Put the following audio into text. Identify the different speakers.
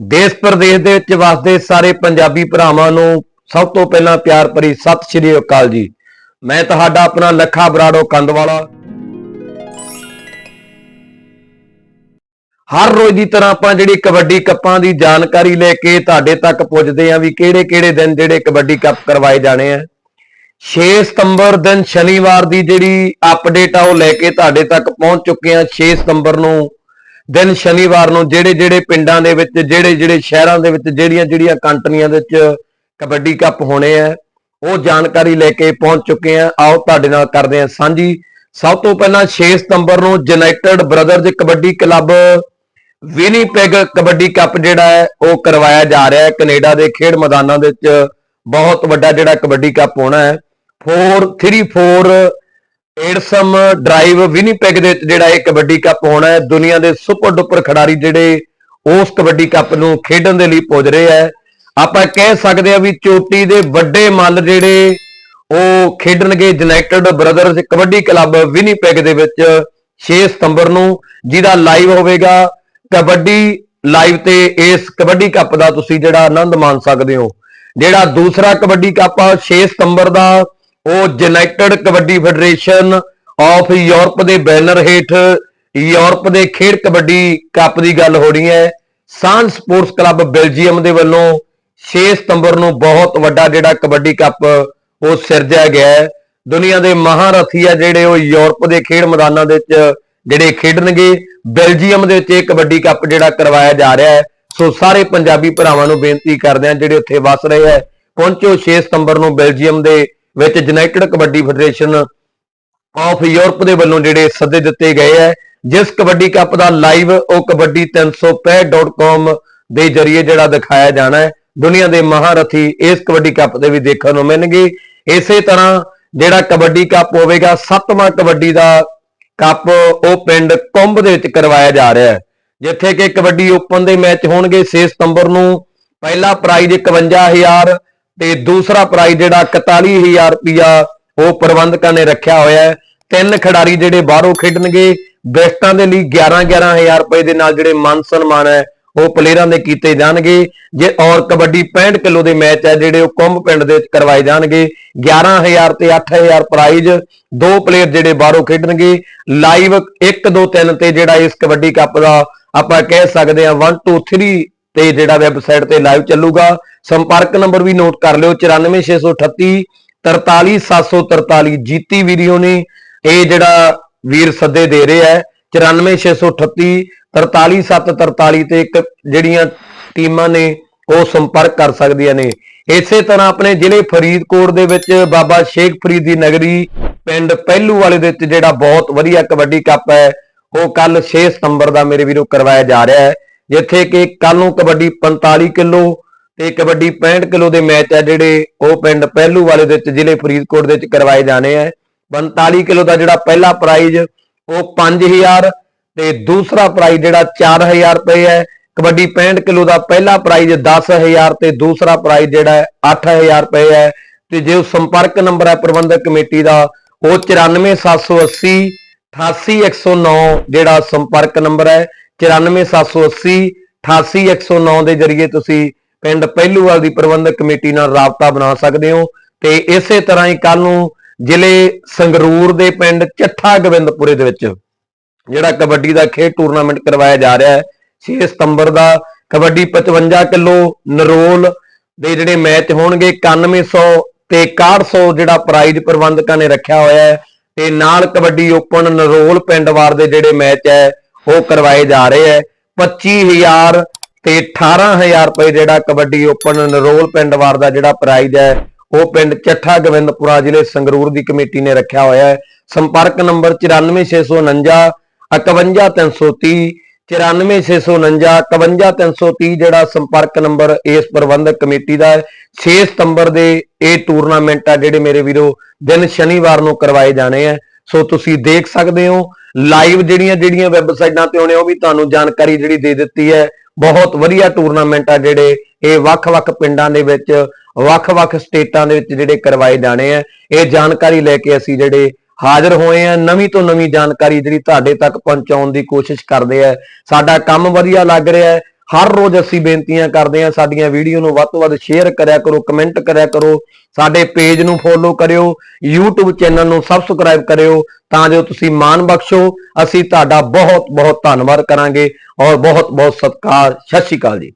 Speaker 1: ਦੇਸ਼ ਪ੍ਰਦੇਸ਼ ਦੇ ਵਿੱਚ ਵਸਦੇ ਸਾਰੇ ਪੰਜਾਬੀ ਭਰਾਵਾਂ ਨੂੰ ਸਭ ਤੋਂ ਪਹਿਲਾਂ ਪਿਆਰ ਭਰੀ ਸਤਿ ਸ਼੍ਰੀ ਅਕਾਲ ਜੀ। ਮੈਂ ਤੁਹਾਡਾ ਆਪਣਾ ਲੱਖਾ ਬਰਾੜੋ ਕੰਦਵਾਲਾ। ਹਰ ਰੋਜ਼ ਦੀ ਤਰ੍ਹਾਂ ਆਪਾਂ ਜਿਹੜੀ ਕਬੱਡੀ ਕੱਪਾਂ ਦੀ ਜਾਣਕਾਰੀ ਲੈ ਕੇ ਤੁਹਾਡੇ ਤੱਕ ਪੁੱਜਦੇ ਆਂ ਵੀ ਕਿਹੜੇ-ਕਿਹੜੇ ਦਿਨ ਜਿਹੜੇ ਕਬੱਡੀ ਕੱਪ ਕਰਵਾਏ ਜਾਣੇ ਆ। 6 ਸਤੰਬਰ ਦਿਨ ਸ਼ਨੀਵਾਰ ਦੀ ਜਿਹੜੀ ਅਪਡੇਟ ਆ ਉਹ ਲੈ ਕੇ ਤੁਹਾਡੇ ਤੱਕ ਪਹੁੰਚ ਚੁੱਕੇ ਆ 6 ਸਤੰਬਰ ਨੂੰ ਦਿਨ ਸ਼ਨੀਵਾਰ ਨੂੰ ਜਿਹੜੇ ਜਿਹੜੇ ਪਿੰਡਾਂ ਦੇ ਵਿੱਚ, ਜਿਹੜੇ ਜਿਹੜੇ ਸ਼ਹਿਰਾਂ ਦੇ ਵਿੱਚ, ਜਿਹੜੀਆਂ ਜਿਹੜੀਆਂ ਕੰਟਰੀਆਂ ਦੇ ਵਿੱਚ ਕਬੱਡੀ ਕੱਪ ਹੋਣੇ ਆ, ਉਹ ਜਾਣਕਾਰੀ ਲੈ ਕੇ ਪਹੁੰਚ ਚੁੱਕੇ ਆ। ਆਓ ਤੁਹਾਡੇ ਨਾਲ ਕਰਦੇ ਆ ਸਾਂਝੀ। ਸਭ ਤੋਂ ਪਹਿਲਾਂ 6 ਸਤੰਬਰ ਨੂੰ United Brothers kabaddi club Winnipeg kabaddi cup ਜਿਹੜਾ ਹੈ, ਉਹ ਕਰਵਾਇਆ ਜਾ ਰਿਹਾ ਹੈ। ਕੈਨੇਡਾ ਦੇ ਖੇਡ ਮੈਦਾਨਾਂ ਦੇ ਵਿੱਚ ਬਹੁਤ ਵੱਡਾ ਜਿਹੜਾ ਕਬੱਡੀ ਕੱਪ ਹੋਣਾ ਹੈ। 434 ਏਡਸਮ ਡਰਾਈਵ ਵਿਨੀਪੈਗ ਦੇ ਵਿੱਚ, ਜਿਹੜਾ ਇਹ ਕਬੱਡੀ ਕੱਪ ਹੋਣਾ ਹੈ। ਦੁਨੀਆ ਦੇ ਸੁਪਰ ਡੁਪਰ ਖਿਡਾਰੀ ਜਿਹੜੇ ਉਸ ਕਬੱਡੀ ਕੱਪ ਨੂੰ ਖੇਡਣ ਦੇ ਲਈ ਪੁੱਜ ਰਹੇ ਹੈ। ਆਪਾਂ ਕਹਿ ਸਕਦੇ ਆ ਵੀ ਚੋਟੀ ਦੇ ਵੱਡੇ ਮੱਲ ਜਿਹੜੇ ਉਹ ਖੇਡਣਗੇ United Brothers kabaddi club Winnipeg ਦੇ ਵਿੱਚ 6 ਸਤੰਬਰ ਨੂੰ, ਜਿਹਦਾ ਲਾਈਵ ਹੋਵੇਗਾ। ਕਬੱਡੀ ਲਾਈਵ ਤੇ ਇਸ ਕਬੱਡੀ ਕੱਪ ਦਾ ਤੁਸੀਂ ਜਿਹੜਾ ਆਨੰਦ ਮਾਣ ਸਕਦੇ ਹੋ। ਜਿਹੜਾ ਦੂਸਰਾ ਕਬੱਡੀ ਕੱਪ ਆ 6 ਸਤੰਬਰ ਦਾ ਉਹ United kabaddi Federation of Europe ਦੇ ਬੈਨਰ ਹੇਠ ਯੂਰਪ ਦੇ ਖੇਡ ਕਬੱਡੀ ਕੱਪ ਦੀ ਗੱਲ ਹੋ ਰਹੀ ਹੈ। ਸਾਨ ਸਪੋਰਟਸ ਕਲੱਬ ਬੈਲਜੀਅਮ ਦੇ ਵੱਲੋਂ 6 ਸਤੰਬਰ ਨੂੰ ਬਹੁਤ ਵੱਡਾ ਜਿਹੜਾ ਕਬੱਡੀ ਕੱਪ ਉਹ ਸਿਰਜਿਆ ਗਿਆ ਹੈ। ਦੁਨੀਆ ਦੇ ਮਹਾਰਥੀ ਆ ਜਿਹੜੇ ਉਹ ਯੂਰਪ ਦੇ ਖੇਡ ਮੈਦਾਨਾਂ ਦੇ ਵਿੱਚ ਜਿਹੜੇ ਖੇਡਣਗੇ, ਬੈਲਜੀਅਮ ਦੇ ਵਿੱਚ ਇਹ ਕਬੱਡੀ ਕੱਪ ਜਿਹੜਾ ਕਰਵਾਇਆ ਜਾ ਰਿਹਾ ਹੈ। ਸੋ ਸਾਰੇ ਪੰਜਾਬੀ ਭਰਾਵਾਂ ਨੂੰ ਬੇਨਤੀ ਕਰਦੇ ਆ ਜਿਹੜੇ ਉੱਥੇ ਵਸ ਰਹੇ ਹੈ, ਪਹੁੰਚੋ 6 ਸਤੰਬਰ ਨੂੰ ਬੈਲਜੀਅਮ ਦੇ ਵਿੱਚ United kabaddi Federation of Europe ਦੇ ਵੱਲੋਂ ਜਿਹੜੇ ਸੱਦੇ ਦਿੱਤੇ ਗਏ ਹੈ, ਜਿਸ ਕਬੱਡੀ ਕੱਪ ਦਾ ਲਾਈਵ ਉਹ ਕਬੱਡੀ 365.com ਦੇ ਜ਼ਰੀਏ ਜਿਹੜਾ ਦਿਖਾਇਆ ਜਾਣਾ ਹੈ। ਦੁਨੀਆ ਦੇ ਮਹਾਰਥੀ ਇਸ ਕਬੱਡੀ ਕੱਪ ਦੇ ਵੀ ਦੇਖਣ ਨੂੰ ਮਿਲਣਗੇ। ਇਸੇ ਤਰ੍ਹਾਂ ਜਿਹੜਾ ਕਬੱਡੀ ਕੱਪ ਹੋਵੇਗਾ, ਸੱਤਵਾਂ ਕਬੱਡੀ ਦਾ ਕੱਪ ਉਹ ਪਿੰਡ ਕੁੰਭ ਦੇ ਵਿੱਚ ਕਰਵਾਇਆ ਜਾ ਰਿਹਾ ਹੈ, ਜਿੱਥੇ ਕਿ ਕਬੱਡੀ ਓਪਨ ਦੇ ਮੈਚ ਹੋਣਗੇ। 6 ਸਤੰਬਰ ਨੂੰ ਪਹਿਲਾ ਪ੍ਰਾਈਜ਼ 51000 ਤੇ ਦੂਸਰਾ ਪ੍ਰਾਈਜ਼ ਜਿਹੜਾ 41000 ਰੁਪਿਆ ਉਹ ਪ੍ਰਬੰਧਕਾਂ ਨੇ ਰੱਖਿਆ ਹੋਇਆ ਹੈ। ਤਿੰਨ ਖਿਡਾਰੀ ਜਿਹੜੇ ਬਾਹਰੋਂ ਖੇਡਣਗੇ, ਬੈਸਟਾਂ ਦੇ ਲਈ 11 11000 ਰੁਪਏ ਦੇ ਨਾਲ ਜਿਹੜੇ ਮਾਨ ਸਨਮਾਨ ਹੈ, ਉਹ ਪਲੇਅਰਾਂ ਦੇ ਕੀਤੇ ਜਾਣਗੇ। ਜੇ ਔਰ ਕਬੱਡੀ 65 ਕਿਲੋ ਦੇ ਮੈਚ ਹੈ, ਜਿਹੜੇ ਉਹ ਕੁੰਭ ਪਿੰਡ ਦੇ ਵਿੱਚ ਕਰਵਾਏ ਜਾਣਗੇ। 11000 ਤੇ 8000 ਪ੍ਰਾਈਜ਼ ਦੋ ਪਲੇਅਰ ਜਿਹੜੇ ਬਾਹਰੋਂ ਖੇਡਣਗੇ। ਲਾਈਵ 1 2 3 ਤੇ ਜਿਹੜਾ ਇਸ ਕਬੱਡੀ ਕੱਪ ਦਾ ਆਪਾਂ ਕਹਿ ਸਕਦੇ ਹਾਂ 1 2 3 ਤੇ ਜਿਹੜਾ ਵੈਬਸਾਈਟ ਤੇ ਲਾਈਵ ਚੱਲੂਗਾ, ਸੰਪਰਕ ਨੰਬਰ ਵੀ ਨੋਟ ਕਰ ਲਿਓ 94638 43743 ਜੀਤੀ ਵੀਰਿਓ ਨੇ, ਇਹ ਜਿਹੜਾ ਵੀਰ ਸੱਦੇ ਦੇ ਰਿਹਾ ਹੈ 94638 43743 ਤੇ ਇੱਕ ਜਿਹੜੀਆਂ ਟੀਮਾਂ ਨੇ, ਉਹ ਸੰਪਰਕ ਕਰ ਸਕਦੀਆਂ ਨੇ। ਇਸੇ ਤਰ੍ਹਾਂ ਆਪਣੇ ਜ਼ਿਲ੍ਹੇ ਫਰੀਦਕੋਟ ਦੇ ਵਿੱਚ ਬਾਬਾ ਸ਼ੇਖ ਫਰੀਦ ਦੀ ਨਗਰੀ, ਪਿੰਡ ਪਹਿਲੂ ਵਾਲੇ ਦੇ ਵਿੱਚ ਜਿਹੜਾ ਬਹੁਤ ਵਧੀਆ ਕਬੱਡੀ ਕੱਪ ਹੈ, ਉਹ ਕੱਲ 6 ਸਤੰਬਰ ਦਾ ਮੇਰੇ ਵੀਰੋ ਕਰਵਾਇਆ ਜਾ ਰਿਹਾ ਹੈ। ਜਿੱਥੇ ਕਿ ਕੱਲ ਨੂੰ ਕਬੱਡੀ 45 ਕਿਲੋ ਤੇ ਕਬੱਡੀ 65 ਕਿਲੋ ਦੇ ਮੈਚ ਹੈ ਜਿਹੜੇ ਉਹ ਪਿੰਡ ਪਹਿਲੂ ਵਾਲੇ ਦੇ ਵਿੱਚ ਜ਼ਿਲ੍ਹੇ ਫਰੀਦਕੋਟ ਦੇ ਵਿੱਚ ਕਰਵਾਏ ਜਾਣੇ ਹੈ 45 ਕਿਲੋ ਦਾ ਜਿਹੜਾ ਪਹਿਲਾ ਪ੍ਰਾਈਜ਼ ਉਹ 5000 ਤੇ ਦੂਸਰਾ ਪ੍ਰਾਈਜ਼ ਜਿਹੜਾ 4000 ਰੁਪਏ ਹੈ। ਕਬੱਡੀ 65 ਕਿਲੋ ਦਾ ਪਹਿਲਾ ਪ੍ਰਾਈਜ਼ 10000 ਤੇ ਦੂਸਰਾ ਪ੍ਰਾਈਜ਼ ਜਿਹੜਾ ਹੈ 8000 ਰੁਪਏ ਹੈ। ਤੇ ਜੇ ਉਹ ਸੰਪਰਕ ਨੰਬਰ ਹੈ ਪ੍ਰਬੰਧਕ ਕਮੇਟੀ ਦਾ, ਉਹ 94780 88109 ਜਿਹੜਾ ਸੰਪਰਕ ਨੰਬਰ ਹੈ। 94780 88109 ਦੇ ਜਰੀਏ ਤੁਸੀਂ ਪਿੰਡ ਪਹਿਲੂਵਾਲ ਦੀ ਪ੍ਰਬੰਧਕ ਕਮੇਟੀ ਨਾਲ ਰਾਬਤਾ ਬਣਾ ਸਕਦੇ ਹੋ ਤੇ ਇਸੇ ਤਰ੍ਹਾਂ ਹੀ ਕੱਲ ਨੂੰ ਜ਼ਿਲ੍ਹੇ ਸੰਗਰੂਰ ਦੇ ਪਿੰਡ ਚੱਠਾ ਗੋਬਿੰਦਪੁਰੇ ਦੇ ਵਿੱਚ, ਜਿਹੜਾ ਕਬੱਡੀ ਦਾ ਖੇਡ ਟੂਰਨਾਮੈਂਟ ਕਰਵਾਇਆ ਜਾ ਰਿਹਾ ਹੈ 6 ਸਤੰਬਰ ਦਾ ਕਬੱਡੀ 55 ਕਿਲੋ ਨਰੋਲ ਦੇ ਜਿਹੜੇ ਮੈਚ ਹੋਣਗੇ 9100 ਤੇ 6100 ਜਿਹੜਾ ਪ੍ਰਾਈਜ਼ ਪ੍ਰਬੰਧਕਾਂ ਨੇ ਰੱਖਿਆ ਹੋਇਆ ਹੈ, ਤੇ ਨਾਲ ਕਬੱਡੀ ਓਪਨ ਨਰੋਲ ਪਿੰਡਵਾਰ ਦੇ ਜਿਹੜੇ ਮੈਚ ਹੈ ਉਹ ਕਰਵਾਏ ਜਾ ਰਹੇ ਹੈ 25000 ਤੇ 18000 ਰੁਪਏ ਜਿਹੜਾ ਕਬੱਡੀ ਓਪਨ ਨਰੋਲ ਪਿੰਡਵਾਰ ਦਾ ਜਿਹੜਾ ਪ੍ਰਾਈਜ਼ ਹੈ ਉਹ ਪਿੰਡ ਚੱਠਾ ਗੋਬਿੰਦਪੁਰਾ ਜ਼ਿਲ੍ਹੇ ਸੰਗਰੂਰ ਦੀ ਕਮੇਟੀ ਨੇ ਰੱਖਿਆ ਹੋਇਆ ਹੈ ਸੰਪਰਕ ਨੰਬਰ 94649 51330 94649 51330 ਜਿਹੜਾ ਸੰਪਰਕ ਨੰਬਰ ਇਸ ਪ੍ਰਬੰਧਕ ਕਮੇਟੀ ਦਾ ਹੈ 6 ਸਤੰਬਰ ਦੇ ਇਹ ਟੂਰਨਾਮੈਂਟ ਆ ਜਿਹੜੇ ਮੇਰੇ ਵੀਰੋ, ਦਿਨ ਸ਼ਨੀਵਾਰ ਨੂੰ ਕਰਵਾਏ ਜਾਣੇ ਆ ਸੋ ਤੁਸੀਂ ਦੇਖ ਸਕਦੇ ਹੋ ਲਾਈਵ ਜਿਹੜੀਆਂ ਜਿਹੜੀਆਂ ਵੈਬਸਾਈਟਾਂ ਤੇ ਆਉਣੇ, ਉਹ ਵੀ ਤੁਹਾਨੂੰ ਜਾਣਕਾਰੀ ਜਿਹੜੀ ਦੇ ਦਿੱਤੀ ਹੈ। ਬਹੁਤ ਵਧੀਆ ਟੂਰਨਾਮੈਂਟ ਆ ਜਿਹੜੇ, ਇਹ ਵੱਖ-ਵੱਖ ਪਿੰਡਾਂ ਦੇ ਵਿੱਚ ਵੱਖ-ਵੱਖ ਸਟੇਟਾਂ ਦੇ ਵਿੱਚ ਜਿਹੜੇ ਕਰਵਾਏ ਜਾਣੇ ਆ। ਇਹ ਜਾਣਕਾਰੀ ਲੈ ਕੇ ਅਸੀਂ ਜਿਹੜੇ ਹਾਜ਼ਰ ਹੋਏ ਆ, ਨਵੀਂ ਤੋਂ ਨਵੀਂ ਜਾਣਕਾਰੀ ਜਿਹੜੀ ਤੁਹਾਡੇ ਤੱਕ ਪਹੁੰਚਾਉਣ ਦੀ ਕੋਸ਼ਿਸ਼ ਕਰਦੇ ਆ। ਸਾਡਾ ਕੰਮ ਵਧੀਆ ਲੱਗ ਰਿਹਾ ਹੈ। ਹਰ ਰੋਜ਼ ਅਸੀਂ ਬੇਨਤੀਆਂ ਕਰਦੇ ਹਾਂ ਸਾਡੀਆਂ ਵੀਡੀਓ ਨੂੰ ਵੱਧ ਤੋਂ ਵੱਧ ਸ਼ੇਅਰ ਕਰਿਆ ਕਰੋ ਕਮੈਂਟ ਕਰਿਆ ਕਰੋ, ਸਾਡੇ ਪੇਜ ਨੂੰ ਫੋਲੋ ਕਰਿਓ, YouTube ਚੈਨਲ ਨੂੰ ਸਬਸਕ੍ਰਾਈਬ ਕਰਿਓ, ਤਾਂ ਜੋ ਤੁਸੀਂ ਮਾਣ ਬਖਸ਼ੋ। ਅਸੀਂ ਤੁਹਾਡਾ ਬਹੁਤ ਬਹੁਤ ਧੰਨਵਾਦ ਕਰਾਂਗੇ ਔਰ ਬਹੁਤ ਬਹੁਤ ਸਤਿਕਾਰ। ਸਤਿ ਸ਼੍ਰੀ ਅਕਾਲ ਜੀ।